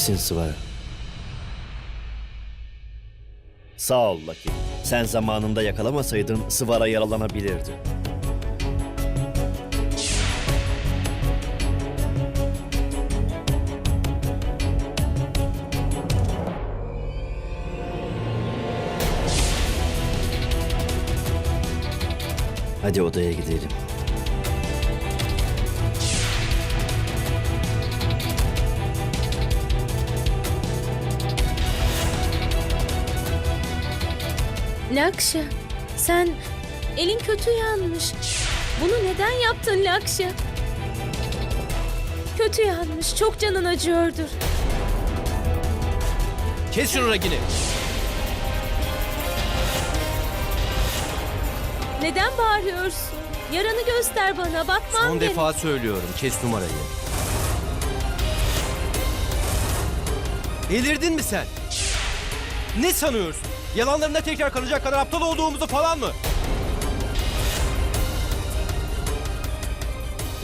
misin Sıvara? Sağ ol Lucky. Sen zamanında yakalamasaydın Sıvara yaralanabilirdi. Hadi odaya gidelim. Lakşa, sen elin kötü yanmış. Bunu neden yaptın Lakşa? Kötü yanmış, çok canın acıyordur. Kes şunu Ragini. Neden bağırıyorsun? Yaranı göster bana, bakmam Son gerek. defa söylüyorum. Kes numarayı. Delirdin mi sen? Ne sanıyorsun? Yalanlarına tekrar kanacak kadar aptal olduğumuzu falan mı?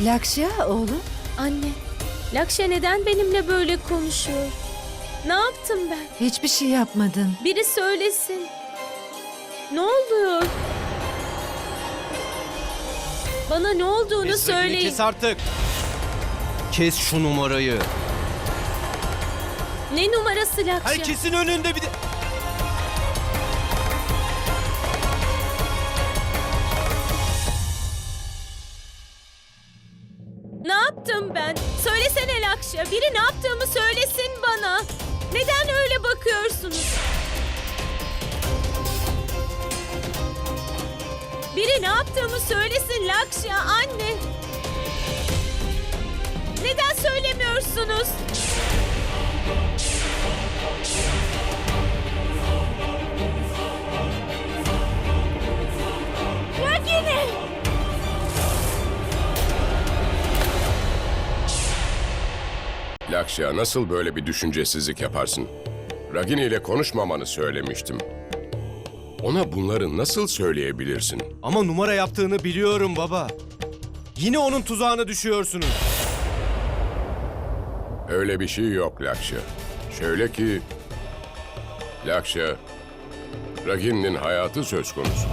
Lakşya oğlum. Anne, Lakşa neden benimle böyle konuşuyor? Ne yaptım ben? Hiçbir şey yapmadın. Biri söylesin. Ne oluyor? Bana ne olduğunu Kes Ragini, söyleyin. Kes artık. Kes şu numarayı. Ne numarası Lakşa? Herkesin önünde bir de... Biri ne yaptığımı söylesin bana. Neden öyle bakıyorsunuz? Biri ne yaptığımı söylesin Lakşa anne. Neden söylemiyorsunuz? Lakşya nasıl böyle bir düşüncesizlik yaparsın? Ragini ile konuşmamanı söylemiştim. Ona bunları nasıl söyleyebilirsin? Ama numara yaptığını biliyorum baba. Yine onun tuzağına düşüyorsunuz. Öyle bir şey yok Lakşya. Şöyle ki... Lakşya, Ragini'nin hayatı söz konusu.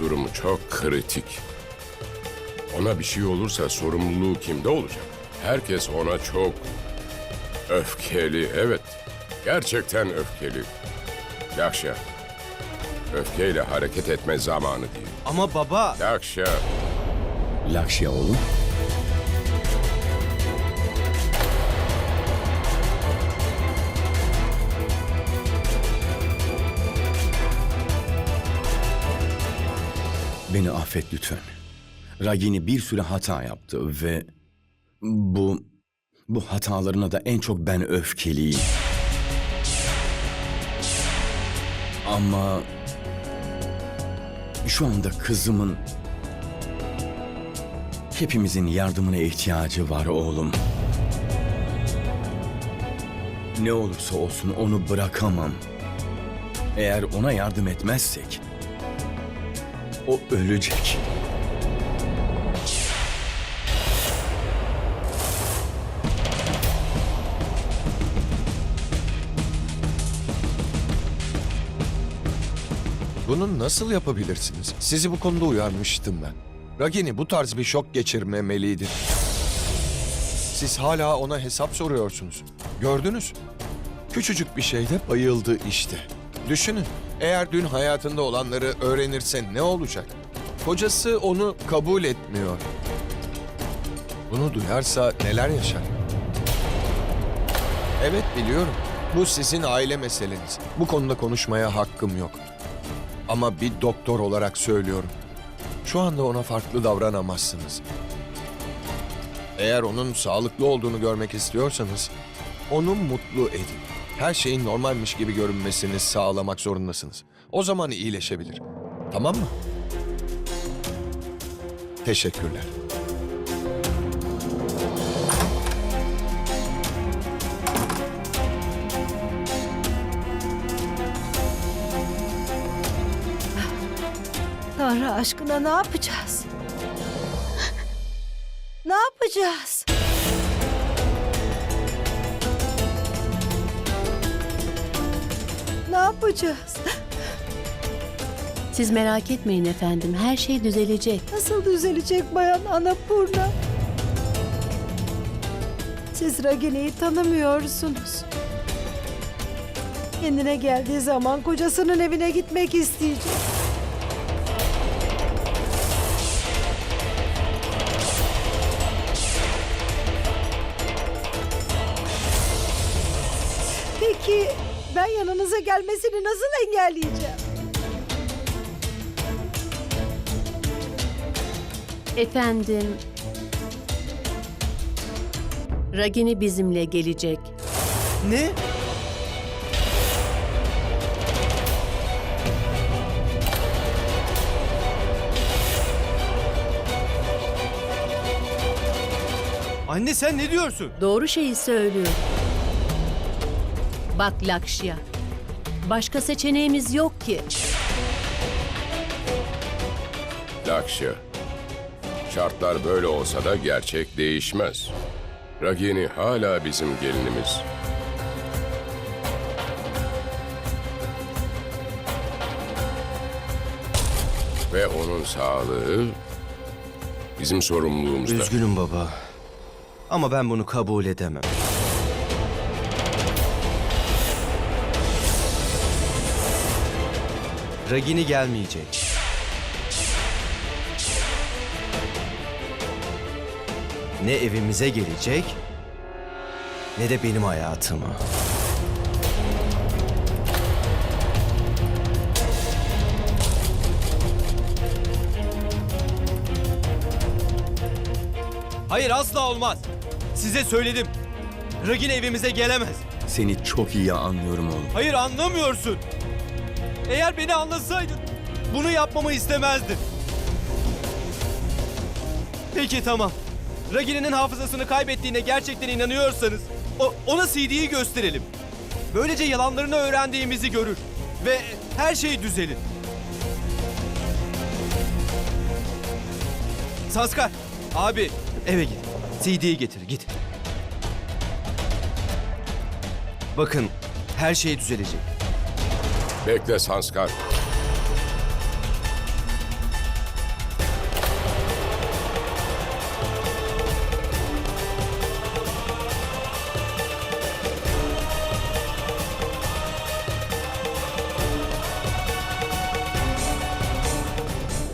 Durumu çok kritik. Ona bir şey olursa sorumluluğu kimde olacak? Herkes ona çok öfkeli, evet. Gerçekten öfkeli. Lakşya, öfkeyle hareket etme zamanı değil. Ama baba... Lakşya, Lakşya oğlum. Beni affet lütfen. Ragini bir sürü hata yaptı ve bu bu hatalarına da en çok ben öfkeliyim. Ama şu anda kızımın hepimizin yardımına ihtiyacı var oğlum. Ne olursa olsun onu bırakamam. Eğer ona yardım etmezsek o ölecek. Bunu nasıl yapabilirsiniz? Sizi bu konuda uyarmıştım ben. Ragini bu tarz bir şok geçirmemeliydi. Siz hala ona hesap soruyorsunuz. Gördünüz. Küçücük bir şeyde bayıldı işte. Düşünün, eğer dün hayatında olanları öğrenirse ne olacak? Kocası onu kabul etmiyor. Bunu duyarsa neler yaşar? Evet biliyorum. Bu sizin aile meseleniz. Bu konuda konuşmaya hakkım yok. Ama bir doktor olarak söylüyorum. Şu anda ona farklı davranamazsınız. Eğer onun sağlıklı olduğunu görmek istiyorsanız onu mutlu edin. Her şeyin normalmiş gibi görünmesini sağlamak zorundasınız. O zaman iyileşebilir. Tamam mı? Teşekkürler. Tanrı aşkına ne yapacağız? ne yapacağız? Ne yapacağız? Siz merak etmeyin efendim. Her şey düzelecek. Nasıl düzelecek bayan Anapurna? Siz Ragini'yi tanımıyorsunuz. Kendine geldiği zaman kocasının evine gitmek isteyecek. Yanınıza gelmesini nasıl engelleyeceğim? Efendim... Ragini bizimle gelecek. Ne? Anne sen ne diyorsun? Doğru şeyi söylüyor. Bak Lakşya. Başka seçeneğimiz yok ki. Lakşya. Şartlar böyle olsa da gerçek değişmez. Ragini hala bizim gelinimiz. Ve onun sağlığı bizim sorumluluğumuzda. Üzgünüm baba. Ama ben bunu kabul edemem. Ragini gelmeyecek. Ne evimize gelecek ne de benim hayatıma. Hayır asla olmaz. Size söyledim. Ragin evimize gelemez. Seni çok iyi anlıyorum oğlum. Hayır anlamıyorsun. Eğer beni anlasaydın bunu yapmamı istemezdin. Peki tamam. Ragini'nin hafızasını kaybettiğine gerçekten inanıyorsanız o, ona CD'yi gösterelim. Böylece yalanlarını öğrendiğimizi görür ve her şey düzelir. Saskar, abi eve git. CD'yi getir, git. Bakın, her şey düzelecek. Bekle Sanskar.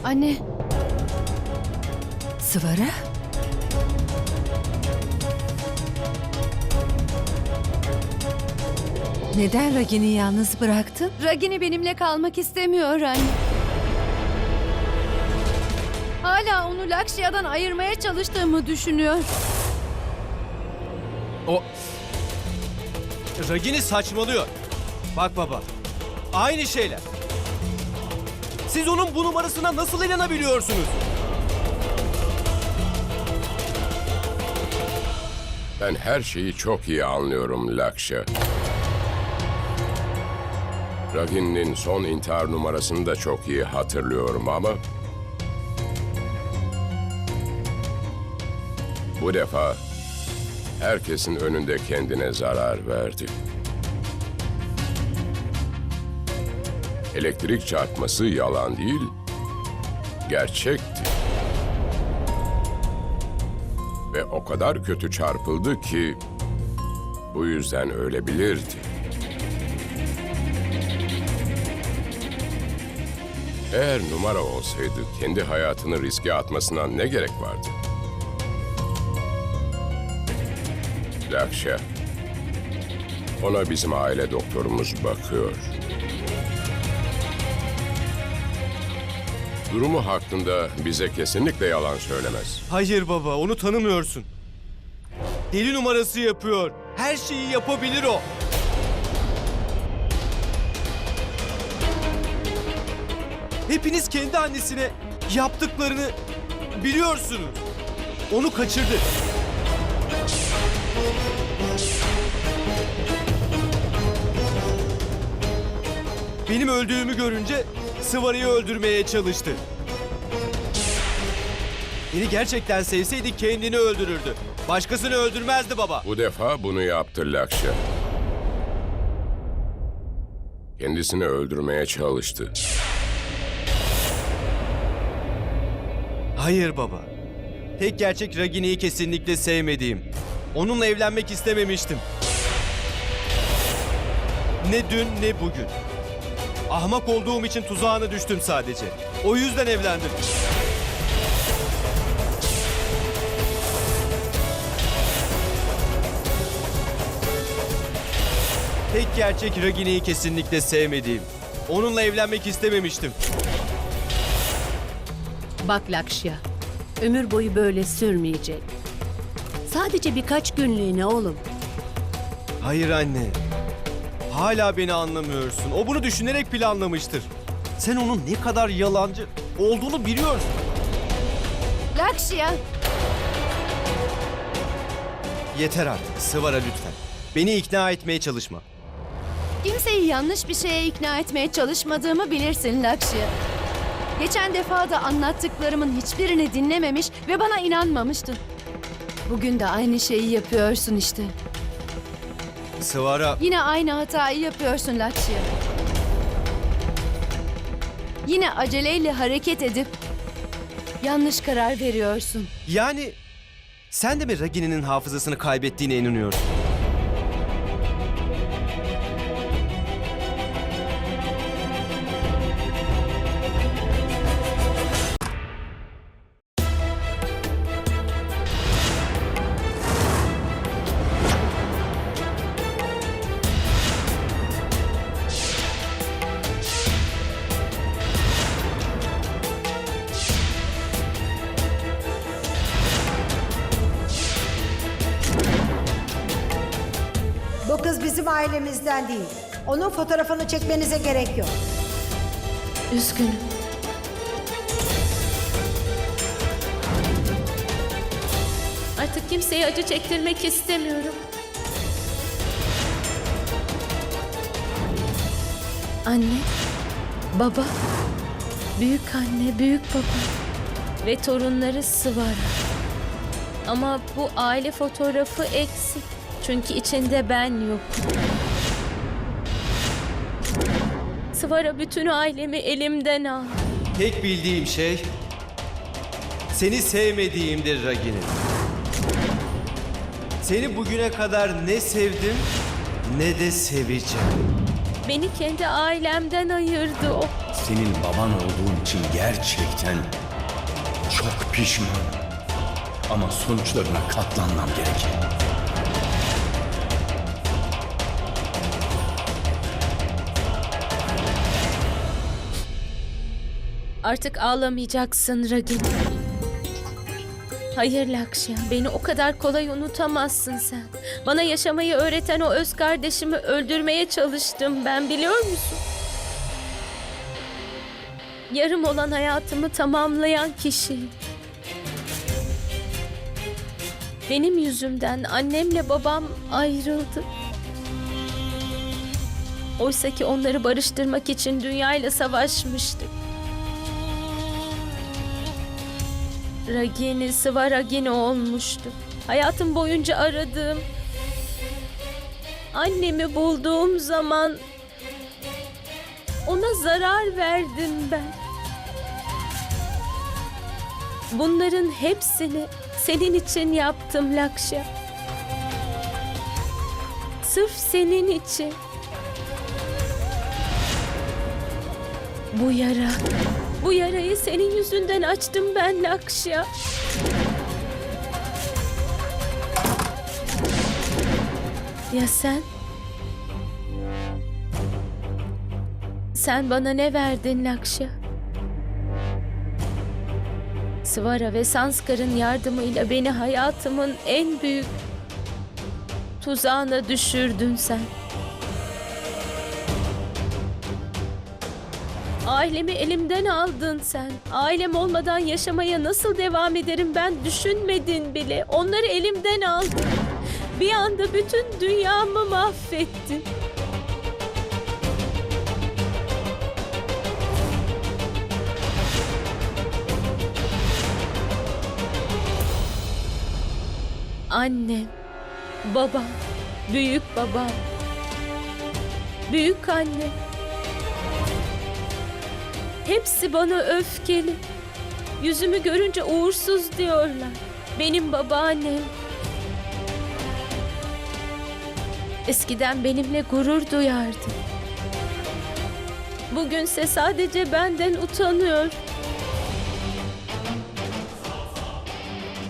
Anne, Sıvara? Neden Ragini yalnız bıraktın? Ragini benimle kalmak istemiyor anne. Hala onu Lakşya'dan ayırmaya çalıştığımı düşünüyor. O... Ragini saçmalıyor. Bak baba. Aynı şeyler. Siz onun bu numarasına nasıl inanabiliyorsunuz? Ben her şeyi çok iyi anlıyorum Lakşa. Ragini'nin son intihar numarasını da çok iyi hatırlıyorum ama... Bu defa herkesin önünde kendine zarar verdi. Elektrik çarpması yalan değil, gerçekti. Ve o kadar kötü çarpıldı ki bu yüzden ölebilirdi. Eğer numara olsaydı kendi hayatını riske atmasına ne gerek vardı? Lakşa, ona bizim aile doktorumuz bakıyor. Durumu hakkında bize kesinlikle yalan söylemez. Hayır baba, onu tanımıyorsun. Deli numarası yapıyor. Her şeyi yapabilir o. Hepiniz kendi annesine yaptıklarını biliyorsunuz. Onu kaçırdı. Benim öldüğümü görünce Sıvarı'yı öldürmeye çalıştı. Beni gerçekten sevseydi kendini öldürürdü. Başkasını öldürmezdi baba. Bu defa bunu yaptı Lakşa. Kendisini öldürmeye çalıştı. Hayır baba. Tek gerçek Ragini'yi kesinlikle sevmediğim. Onunla evlenmek istememiştim. Ne dün ne bugün. Ahmak olduğum için tuzağına düştüm sadece. O yüzden evlendim. Tek gerçek Ragini'yi kesinlikle sevmediğim. Onunla evlenmek istememiştim. Bak Lakşya, ömür boyu böyle sürmeyecek. Sadece birkaç günlüğüne oğlum. Hayır anne. Hala beni anlamıyorsun. O bunu düşünerek planlamıştır. Sen onun ne kadar yalancı olduğunu biliyorsun. Lakşya, Yeter artık. Sıvara lütfen. Beni ikna etmeye çalışma. kimseyi yanlış bir şeye ikna etmeye çalışmadığımı bilirsin Lakşya. Geçen defa da anlattıklarımın hiçbirini dinlememiş ve bana inanmamıştın. Bugün de aynı şeyi yapıyorsun işte. Sıvara Yine aynı hatayı yapıyorsun Lakşya. Yine aceleyle hareket edip yanlış karar veriyorsun. yani sen de mi Ragini'nin hafızasını kaybettiğine inanıyorsun? Fotoğrafını çekmenize gerek yok. Üzgünüm. Artık kimseye acı çektirmek istemiyorum. Anne, baba, büyük anne, büyük baba ve torunları Sıvara. Ama bu aile fotoğrafı eksik. Çünkü içinde ben yok. Sıvara bütün ailemi elimden al. Tek bildiğim şey seni sevmediğimdir Ragini. Seni bugüne kadar ne sevdim ne de seveceğim. Beni kendi ailemden ayırdı o. Senin baban olduğun için gerçekten çok pişmanım. Ama sonuçlarına katlanmam gerek. Artık ağlamayacaksın Ragini. Hayır Lakşya, beni o kadar kolay unutamazsın sen. Bana yaşamayı öğreten o öz kardeşimi öldürmeye çalıştım ben biliyor musun? Yarım olan hayatımı tamamlayan kişi. Benim yüzümden annemle babam ayrıldı. Oysa ki onları barıştırmak için dünyayla savaşmıştık. Ragini, Sıva Ragini olmuştu. Hayatım boyunca aradığım, annemi bulduğum zaman ona zarar verdim ben. Bunların hepsini senin için yaptım Lakşa. Sırf senin için. Bu yara, bu yarayı senin yüzünden açtım ben Lakşa. Ya sen? Sen bana ne verdin Lakşa? Svara ve Sanskar'ın yardımıyla beni hayatımın en büyük tuzağına düşürdün sen. Ailemi elimden aldın sen. Ailem olmadan yaşamaya nasıl devam ederim ben düşünmedin bile. Onları elimden aldın. Bir anda bütün dünyamı mahvettin. Annem, babam, büyük babam, büyük annem. Hepsi bana öfkeli. Yüzümü görünce uğursuz diyorlar. Benim babaannem. Eskiden benimle gurur duyardı. Bugünse sadece benden utanıyor.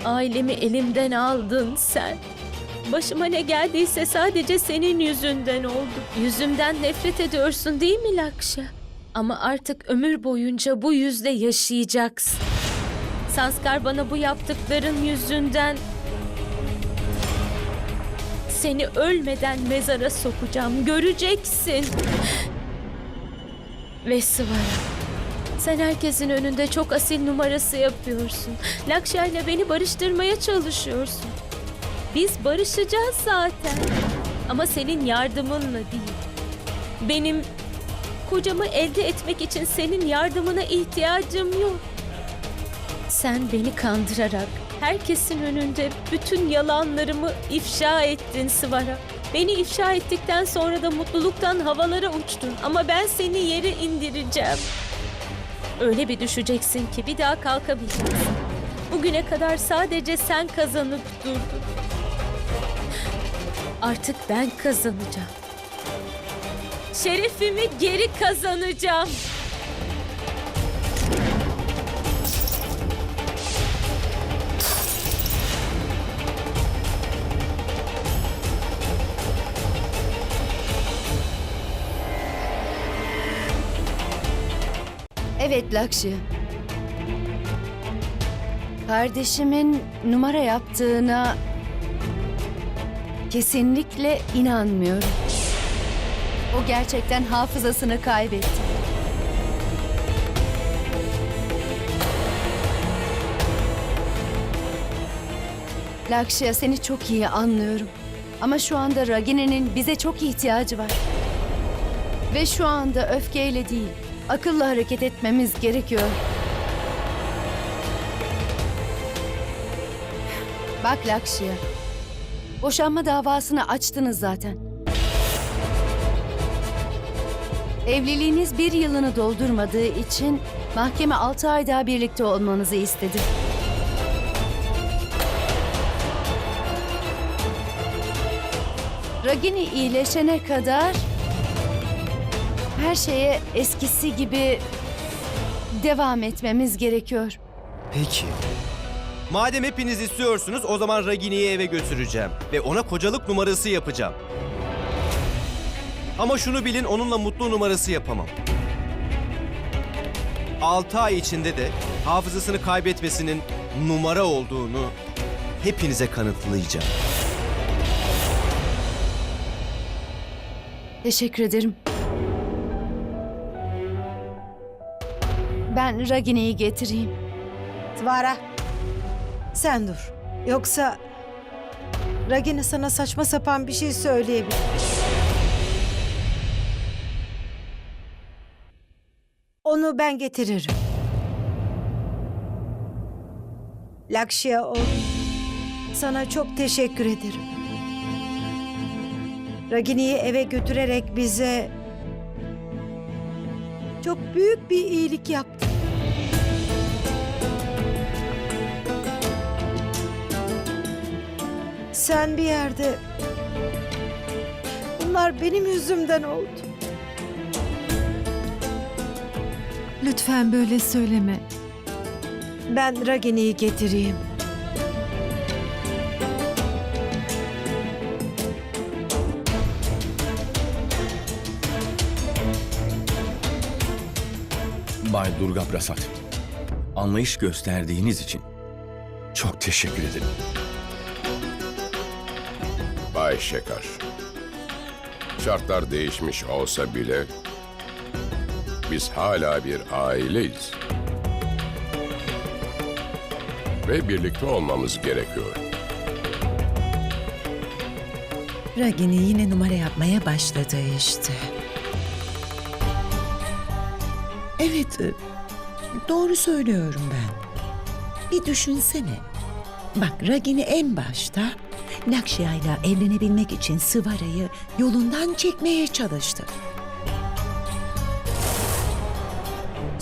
Ailemi elimden aldın sen. Başıma ne geldiyse sadece senin yüzünden oldu. Yüzümden nefret ediyorsun değil mi Lakşa? Ama artık ömür boyunca bu yüzle yaşayacaksın. Sanskar bana bu yaptıkların yüzünden seni ölmeden mezara sokacağım. Göreceksin. Ve Sıvara. Sen herkesin önünde çok asil numarası yapıyorsun. Lakşa ile beni barıştırmaya çalışıyorsun. Biz barışacağız zaten. Ama senin yardımınla değil. Benim kocamı elde etmek için senin yardımına ihtiyacım yok. Sen beni kandırarak herkesin önünde bütün yalanlarımı ifşa ettin Sıvara. Beni ifşa ettikten sonra da mutluluktan havalara uçtun ama ben seni yere indireceğim. Öyle bir düşeceksin ki bir daha kalkamayacaksın. Bugüne kadar sadece sen kazanıp durdun. Artık ben kazanacağım. Şerefimi geri kazanacağım. Evet Lakşi. Kardeşimin numara yaptığına kesinlikle inanmıyorum. O gerçekten hafızasını kaybetti. Lakşya seni çok iyi anlıyorum. Ama şu anda Ragini'nin bize çok ihtiyacı var. Ve şu anda öfkeyle değil, akılla hareket etmemiz gerekiyor. Bak Lakşya, boşanma davasını açtınız zaten. Evliliğiniz bir yılını doldurmadığı için mahkeme altı ay daha birlikte olmanızı istedi. Ragini iyileşene kadar her şeye eskisi gibi devam etmemiz gerekiyor. Peki. Madem hepiniz istiyorsunuz o zaman Ragini'yi eve götüreceğim. Ve ona kocalık numarası yapacağım. Ama şunu bilin onunla mutlu numarası yapamam. 6 ay içinde de hafızasını kaybetmesinin numara olduğunu hepinize kanıtlayacağım. Teşekkür ederim. Ben Ragini'yi getireyim. Svara. Sen dur. Yoksa Ragini sana saçma sapan bir şey söyleyebilir. Onu ben getiririm. Lakşya oğlum. Sana çok teşekkür ederim. Ragini'yi eve götürerek bize çok büyük bir iyilik yaptın. Sen bir yerde... Bunlar benim yüzümden oldu. Lütfen böyle söyleme. Ben Ragini'yi getireyim. Bay Durga Prasad, anlayış gösterdiğiniz için çok teşekkür ederim. Bay Şekar. Şartlar değişmiş olsa bile biz hala bir aileyiz. Ve birlikte olmamız gerekiyor. Ragini yine numara yapmaya başladı işte. Evet, e, doğru söylüyorum ben. Bir düşünsene. Bak Ragini en başta Lakşya ile evlenebilmek için Sıvara'yı yolundan çekmeye çalıştı.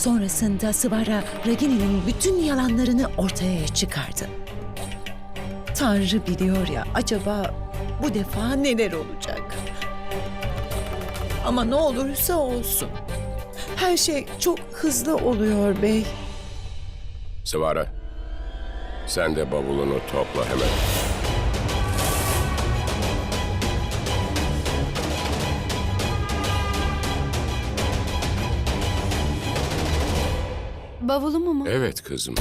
Sonrasında Sıvara Ragini'nin bütün yalanlarını ortaya çıkardı. Tanrı biliyor ya acaba bu defa neler olacak? Ama ne olursa olsun. Her şey çok hızlı oluyor bey. Sıvara, sen de bavulunu topla hemen. Bavulumu mu? Evet kızım.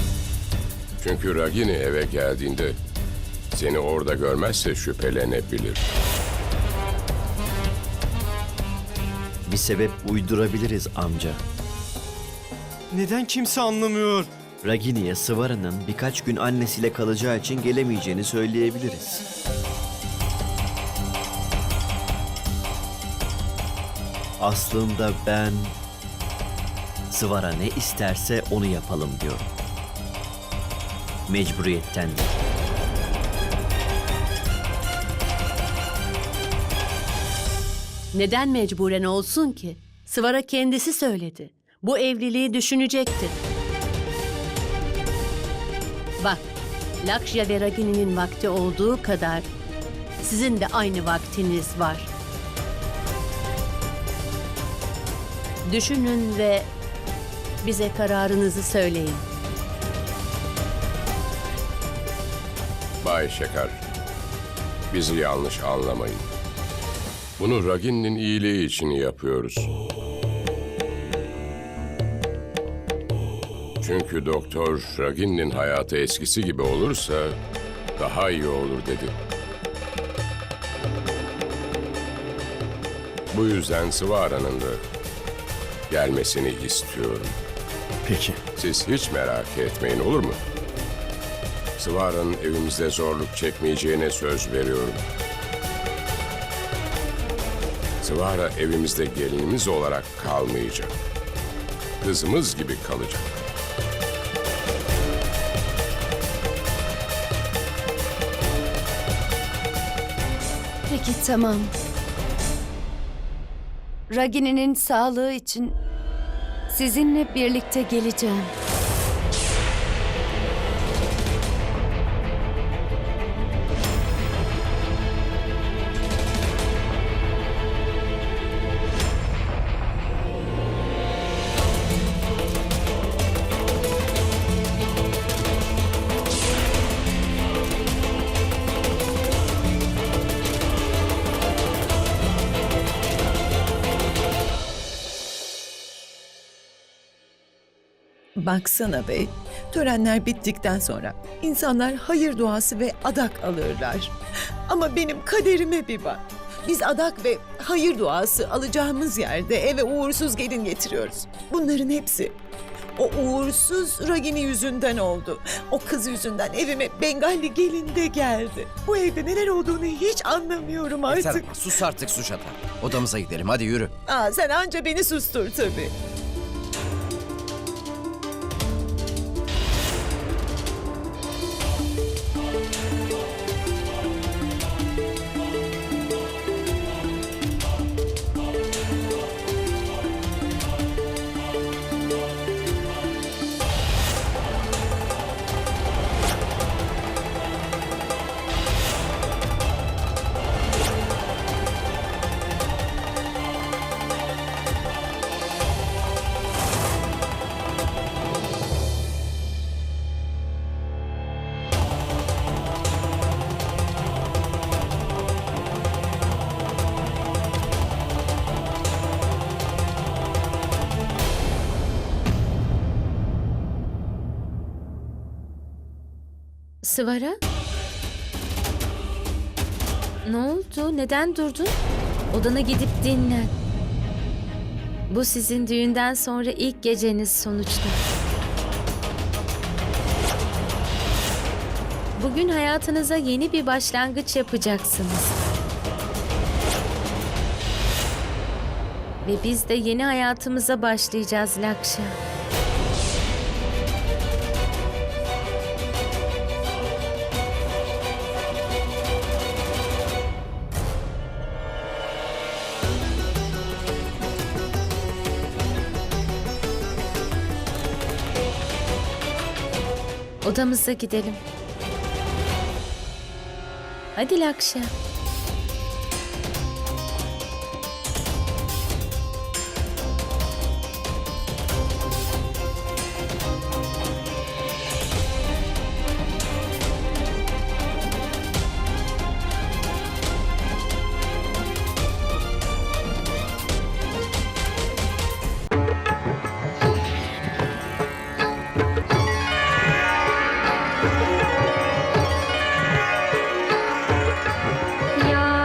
Çünkü Ragini eve geldiğinde seni orada görmezse şüphelenebilir. Bir sebep uydurabiliriz amca. Neden kimse anlamıyor? Ragini'ye Sıvara'nın birkaç gün annesiyle kalacağı için gelemeyeceğini söyleyebiliriz. Aslında ben Sıvara ne isterse onu yapalım diyorum. Mecburiyetten değil. Neden mecburen olsun ki? Sıvara kendisi söyledi. Bu evliliği düşünecektir. Bak, Lakşya ve Ragini'nin vakti olduğu kadar sizin de aynı vaktiniz var. Düşünün ve bize kararınızı söyleyin. Bay Şeker, bizi yanlış anlamayın. Bunu Ragini'nin iyiliği için yapıyoruz. Çünkü doktor Ragini'nin hayatı eskisi gibi olursa daha iyi olur dedi. Bu yüzden Sıvara'nın da gelmesini istiyorum. Peki. Siz hiç merak etmeyin olur mu? Sıvara'nın evimizde zorluk çekmeyeceğine söz veriyorum. Sıvara evimizde gelinimiz olarak kalmayacak. Kızımız gibi kalacak. Peki tamam. Ragini'nin sağlığı için sizinle birlikte geleceğim. Baksana bey, törenler bittikten sonra insanlar hayır duası ve adak alırlar. Ama benim kaderime bir bak. Biz adak ve hayır duası alacağımız yerde eve uğursuz gelin getiriyoruz. Bunların hepsi o uğursuz Ragini yüzünden oldu. O kız yüzünden evime Bengali gelin de geldi. Bu evde neler olduğunu hiç anlamıyorum artık. Yeter ama sus artık Suşata. Odamıza gidelim hadi yürü. Aa, sen anca beni sustur tabii. Sıvara? Ne oldu? Neden durdun? Odana gidip dinlen. Bu sizin düğünden sonra ilk geceniz sonuçta. Bugün hayatınıza yeni bir başlangıç yapacaksınız. Ve biz de yeni hayatımıza başlayacağız Lakşa. Odamıza gidelim. Hadi Lakşa.